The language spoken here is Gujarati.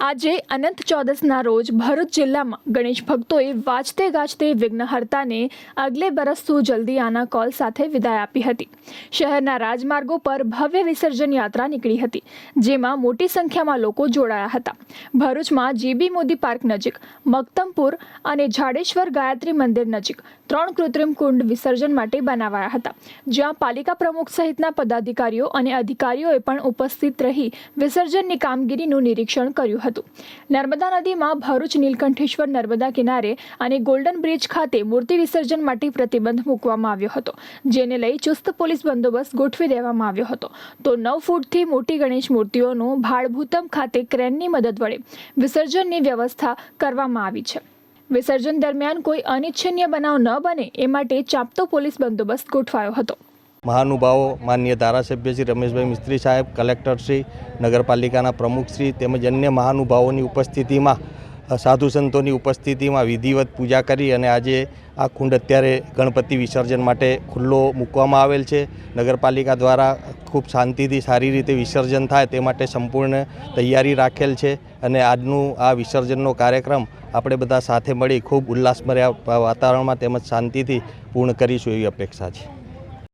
આજે અનંત ચૌદસના રોજ ભરૂચ જિલ્લામાં ગણેશ ભક્તોએ વાજતે ગાજતે વિઘ્નહર્તાને આગલે બરસ તું જલ્દી આના કોલ સાથે વિદાય આપી હતી. શહેરના રાજમાર્ગો પર ભવ્ય વિસર્જન યાત્રા નીકળી હતી, જેમાં મોટી સંખ્યામાં લોકો જોડાયા હતા. ભરૂચમાં જીબી મોદી પાર્ક નજીક, મક્તમપુર અને જાડેશ્વર ગાયત્રી મંદિર નજીક ત્રણ કૃત્રિમ કુંડ વિસર્જન માટે બનાવાયા હતા, જ્યાં પાલિકા પ્રમુખ સહિતના પદાધિકારીઓ અને અધિકારીઓએ પણ ઉપસ્થિત રહી વિસર્જનની કામગીરીનું નિરીક્ષણ કર્યું હતું. નર્મદા નદીમાં ભરૂચ, નીલકંઠેશ્વર, નર્મદા કિનારે અને ગોલ્ડન બ્રિજ ખાતે મૂર્તિ વિસર્જન માટે પ્રતિબંધ મૂકવામાં આવ્યો હતો, જેને લઈ ચુસ્ત પોલીસ બંદોબસ્ત ગોઠવી દેવામાં આવ્યો હતો. તો નવ ફૂટથી મોટી ગણેશ મૂર્તિઓનું ભાડભૂતમ ખાતે ક્રેનની મદદ વડે વિસર્જનની વ્યવસ્થા કરવામાં આવી છે. વિસર્જન દરમિયાન કોઈ અનિચ્છનીય બનાવ ન બને એ માટે ચાંપતો પોલીસ બંદોબસ્ત ગોઠવાયો હતો. મહાનુભાવો માન્ય ધારાસભ્ય શ્રી રમેશભાઈ મિસ્ત્રી સાહેબ કલેક્ટરશ્રી નગરપાલિકાના પ્રમુખશ્રી તેમજ અન્ય મહાનુભાવોની ઉપસ્થિતિમાં સાધુ સંતોની ઉપસ્થિતિમાં વિધિવત પૂજા કરી અને આજે આ કુંડ અત્યારે ગણપતિ વિસર્જન માટે ખુલ્લો મૂકવામાં આવેલ છે. નગરપાલિકા દ્વારા ખૂબ શાંતિથી સારી રીતે વિસર્જન થાય તે માટે સંપૂર્ણ તૈયારી રાખેલ છે અને આજનું આ વિસર્જનનો કાર્યક્રમ આપણે બધા સાથે મળી ખૂબ ઉલ્લાસભર્યા વાતાવરણમાં તેમજ શાંતિથી પૂર્ણ કરીશું એવી અપેક્ષા છે.